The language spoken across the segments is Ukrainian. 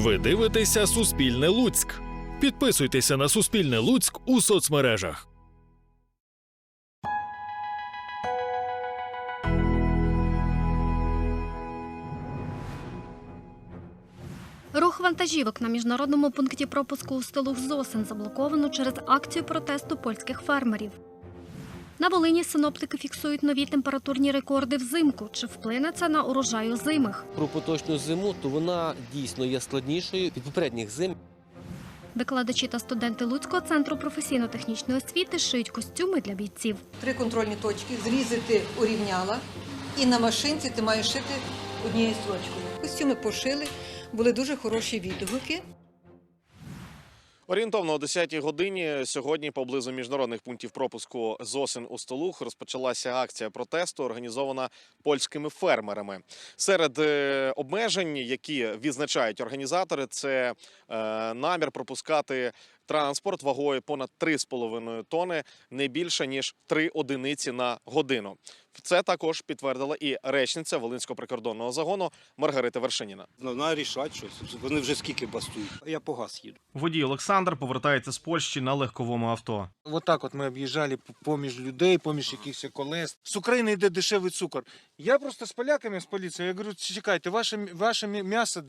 Ви дивитеся Суспільне Луцьк. Підписуйтеся на Суспільне Луцьк у соцмережах. Рух вантажівок на міжнародному пункті пропуску у стилу Зосин заблоковано через акцію протесту польських фермерів. На Волині синоптики фіксують нові температурні рекорди взимку. Чи вплине це на урожай озимих? Про поточну зиму, то вона дійсно є складнішою від попередніх зим. Викладачі та студенти Луцького центру професійно-технічної освіти шиють костюми для бійців. Три контрольні точки, зрізи ти урівняла, і на машинці ти маєш шити однією строчкою. Костюми пошили, були дуже хороші відгуки. Орієнтовно о 10-й годині сьогодні поблизу міжнародних пунктів пропуску ЗОСИН у Столух розпочалася акція протесту, організована польськими фермерами. Серед е, обмежень, які відзначають організатори, це е, намір пропускати транспорт вагою понад 3,5 тони не більше ніж 3 одиниці на годину. Це також підтвердила і речниця Волинського прикордонного загону Маргарита Вершиніна. Вона рішать щось. Вони вже скільки бастують. Я по газ їду. Водій Олександр повертається з Польщі на легковому авто. Вот так от ми об'їжджали поміж людей, поміж якихось колес. З України йде дешевий цукор. Я просто з поляками, з поліцією, я говорю, чекайте, ваше, ваше м'ясо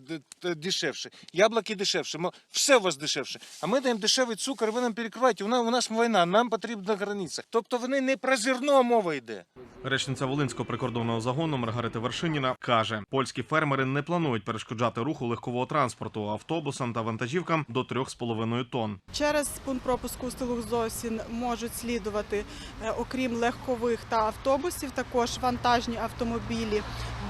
дешевше, яблуки дешевше, все у вас дешевше. А ми даємо дешевий цукор, ви нам перекриваєте, у нас, у нас війна, нам потрібна границя. Тобто вони не про зерно мова йде. Речниця Волинського прикордонного загону Маргарита Вершиніна каже: польські фермери не планують перешкоджати руху легкового транспорту автобусам та вантажівкам до 3,5 тонн. Через пункт пропуску стилух Зосін можуть слідувати, е, окрім легкових та автобусів, також вантажні автомобілі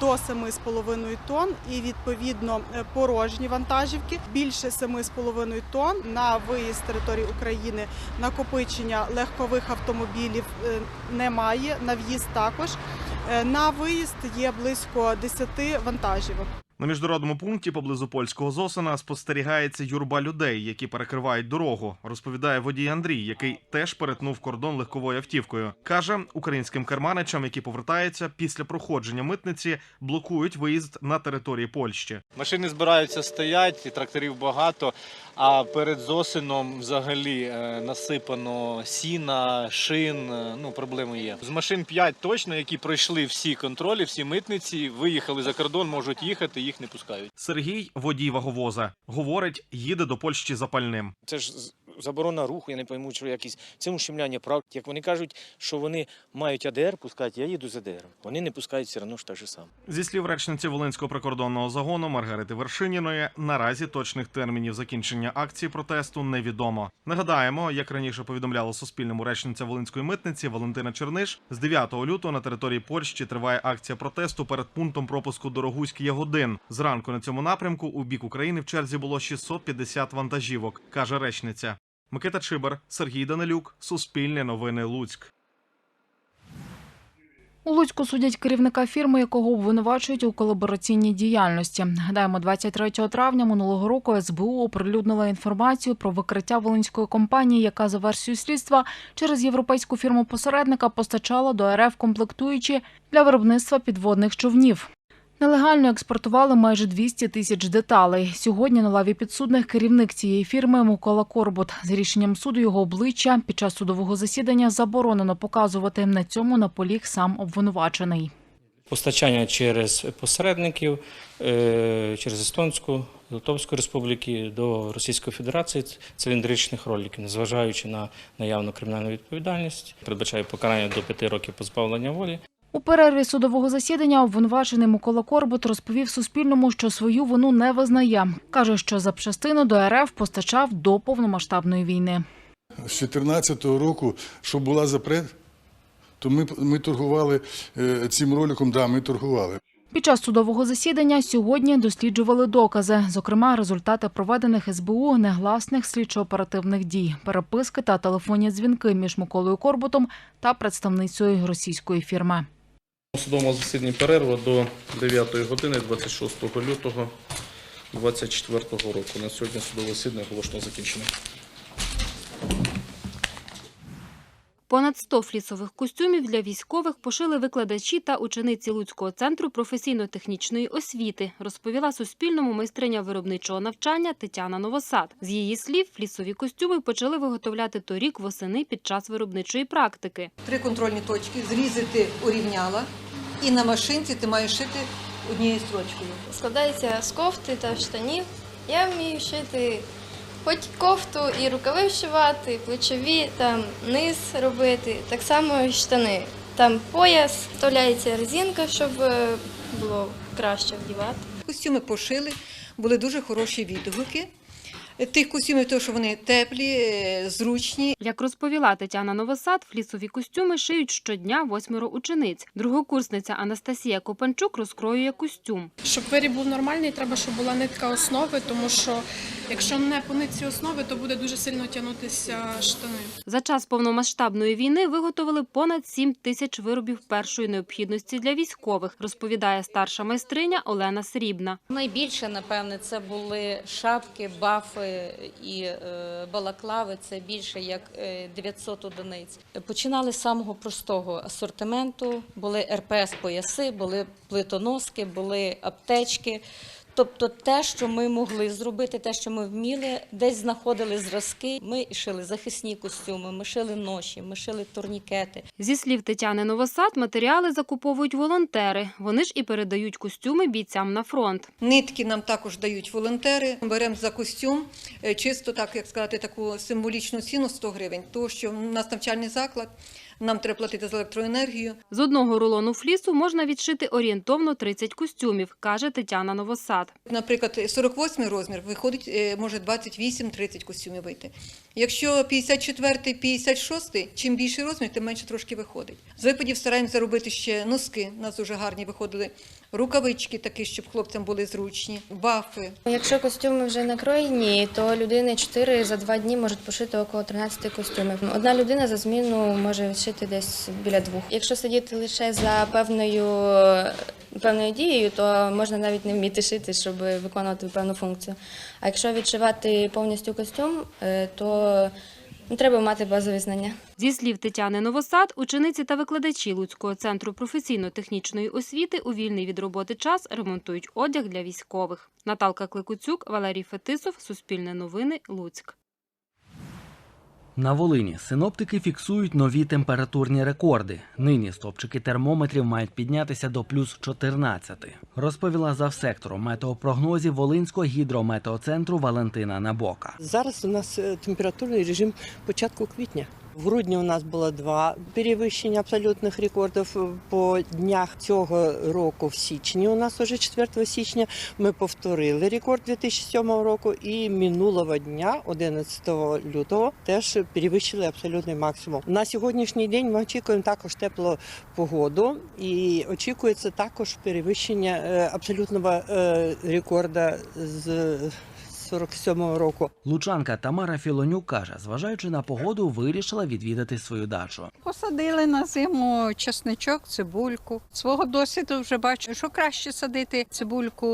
до 7,5 тонн і відповідно е, порожні вантажівки більше 7,5 тонн на виїзд території України. Накопичення легкових автомобілів е, немає. На в'їзд також Е, на виїзд є близько 10 вантажівок. На міжнародному пункті поблизу польського Зосина спостерігається юрба людей, які перекривають дорогу. Розповідає водій Андрій, який теж перетнув кордон легковою автівкою. каже українським керманичам, які повертаються після проходження митниці, блокують виїзд на території Польщі. Машини збираються стоять, і тракторів багато. А перед зосином взагалі е, насипано сіна, шин. е, Ну, проблеми є. З машин 5 точно, які пройшли всі контролі, всі митниці, виїхали за кордон, можуть їхати, їх не пускають. Сергій, водій ваговоза, говорить, їде до Польщі запальним. Це ж заборона руху, я не пойму, що якісь це ущемляння прав. Як вони кажуть, що вони мають АДР пускати, я їду з АДР. Вони не пускають все одно ж так же само. Зі слів речниці Волинського прикордонного загону Маргарити Вершиніної, наразі точних термінів закінчення акції протесту невідомо. Нагадаємо, як раніше повідомляла Суспільному речниця Волинської митниці Валентина Черниш, з 9 лютого на території Польщі триває акція протесту перед пунктом пропуску Дорогуськ Ягодин. Зранку на цьому напрямку у бік України в черзі було 650 вантажівок, каже речниця. Микита Чибар, Сергій Данилюк, Суспільне новини Луцьк. У Луцьку судять керівника фірми, якого обвинувачують у колабораційній діяльності. Гадаємо, 23 травня минулого року СБУ оприлюднила інформацію про викриття волинської компанії, яка за версією слідства через європейську фірму посередника постачала до РФ комплектуючі для виробництва підводних човнів. Нелегально експортували майже 200 тисяч деталей. Сьогодні на лаві підсудних керівник цієї фірми Микола Корбут. З рішенням суду його обличчя під час судового засідання заборонено показувати. На цьому наполіг сам обвинувачений. Постачання через посередників, е, через Естонську, Литовську республіки до Російської Федерації циліндричних роликів, незважаючи на наявну кримінальну відповідальність, передбачає покарання до п'яти років позбавлення волі. У перерві судового засідання обвинувачений Микола Корбут розповів Суспільному, що свою вину не визнає. Каже, що запчастину до РФ постачав до повномасштабної війни. З 2014 року, що була запрет, то ми, ми торгували е, цим роликом, да, ми торгували. Під час судового засідання сьогодні досліджували докази, зокрема результати проведених СБУ негласних слідчо-оперативних дій, переписки та телефонні дзвінки між Миколою Корбутом та представницею російської фірми. Судовому засіданні перерва до 9 години 26 лютого 2024 року. На сьогодні судове засідання оголошено закінчено. Понад 100 флісових костюмів для військових пошили викладачі та учениці Луцького центру професійно-технічної освіти, розповіла Суспільному майстриня виробничого навчання Тетяна Новосад. З її слів, флісові костюми почали виготовляти торік восени під час виробничої практики. Три контрольні точки, зрізи ти урівняла, і на машинці ти маєш шити однією строчкою. Складається з кофти та штанів. Я вмію шити хоч кофту і рукави вшивати, плечові, там низ робити, так само і штани. Там пояс, вставляється резинка, щоб е, було краще вдівати. Костюми пошили, були дуже хороші відгуки. Тих костюмів, тому що вони теплі, е, зручні. Як розповіла Тетяна Новосад, флісові костюми шиють щодня восьмеро учениць. Другокурсниця Анастасія Копанчук розкроює костюм. Щоб виріб був нормальний, треба, щоб була нитка основи, тому що якщо не по нитці основи, то буде дуже сильно тягнутися штани. За час повномасштабної війни виготовили понад 7 тисяч виробів першої необхідності для військових, розповідає старша майстриня Олена Срібна. Найбільше, напевне, це були шапки, бафи і е, балаклави. Це більше як е, 900 одиниць. Починали з самого простого асортименту. Були РПС-пояси, були плитоноски, були аптечки. Тобто те, що ми могли зробити, те, що ми вміли, десь знаходили зразки. Ми шили захисні костюми, ми шили ноші, ми шили турнікети. Зі слів Тетяни Новосад, матеріали закуповують волонтери. Вони ж і передають костюми бійцям на фронт. Нитки нам також дають волонтери. Беремо за костюм, е, чисто так, як сказати, таку символічну ціну 100 гривень, тому що в нас навчальний заклад, нам треба платити за електроенергію. З одного рулону флісу можна відшити орієнтовно 30 костюмів, каже Тетяна Новосад. Наприклад, 48 розмір виходить, е, може 28-30 костюмів вийти. Якщо 54 56 чим більший розмір, тим менше трошки виходить. З випадів стараємося робити ще носки, у нас дуже гарні виходили, рукавички такі, щоб хлопцям були зручні, бафи. Якщо костюми вже накроєні, то людини 4 за 2 дні можуть пошити около 13 костюмів. Одна людина за зміну може відшити десь біля двох. Якщо сидіти лише за певною певною дією, то можна навіть не вміти шити, щоб виконувати певну функцію. А якщо відшивати повністю костюм, е, то ну, треба мати базові знання. Зі слів Тетяни Новосад, учениці та викладачі Луцького центру професійно-технічної освіти у вільний від роботи час ремонтують одяг для військових. Наталка Кликуцюк, Валерій Фетисов, Суспільне новини, Луцьк. На Волині синоптики фіксують нові температурні рекорди. Нині стопчики термометрів мають піднятися до плюс 14. Розповіла завсектором метеопрогнозів Волинського гідрометеоцентру Валентина Набока. Зараз у нас е, температурний режим початку квітня. В грудні у нас було два перевищення абсолютних рекордів по днях цього року. В січні у нас уже 4 січня ми повторили рекорд 2007 року і минулого дня, 11 лютого, теж перевищили абсолютний максимум. На сьогоднішній день ми очікуємо також теплу погоду і очікується також перевищення е, абсолютного е, рекорда з 47 року. Лучанка Тамара Філонюк каже, зважаючи на погоду, вирішила відвідати свою дачу. Посадили на зиму чесничок, цибульку. Свого досвіду вже бачу, що краще садити цибульку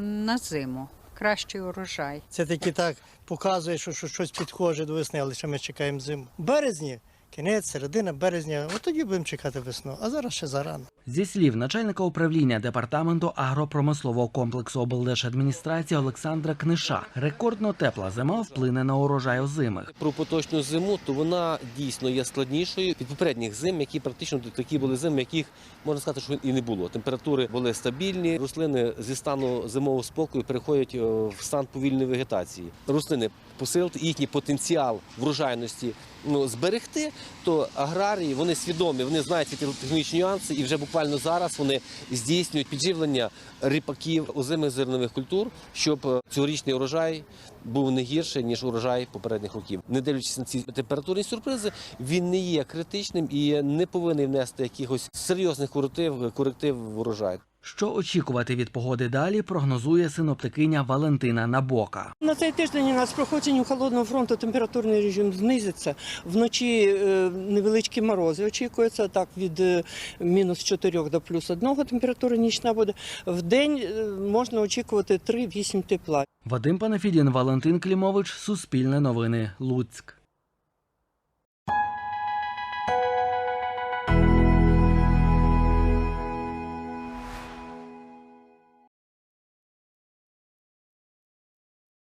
на зиму. Кращий урожай. Це таки так показує, що, що щось підходить до весни, але ще ми чекаємо зиму. Березні, кінець, середина березня, от тоді будемо чекати весну, а зараз ще зарано. Зі слів начальника управління департаменту агропромислового комплексу облдержадміністрації Олександра Книша, рекордно тепла зима вплине на урожай озимих. Про поточну зиму, то вона дійсно є складнішою від попередніх зим, які практично такі були зими, яких можна сказати, що і не було. Температури були стабільні. Рослини зі стану зимового спокою переходять е, в стан повільної вегетації. Рослини посилити їхній потенціал врожайності ну, зберегти, то аграрії вони свідомі, вони знають ці технічні нюанси, і вже буквально зараз вони здійснюють підживлення ріпаків озимих зернових культур, щоб е, цьогорічний урожай був не гірший, ніж урожай попередніх років. Не дивлячись на ці температурні сюрпризи, він не є критичним і не повинен внести якихось серйозних коректив, коректив в урожай. Що очікувати від погоди далі, прогнозує синоптикиня Валентина Набока. На цей тиждень у нас з проходженням холодного фронту температурний режим знизиться. Вночі е, невеличкі морози очікуються, так від е, мінус 4 до плюс 1 температура нічна буде. В день е, можна очікувати 3-8 тепла. Вадим Панафідін, Валентин Клімович, Суспільне новини, Луцьк.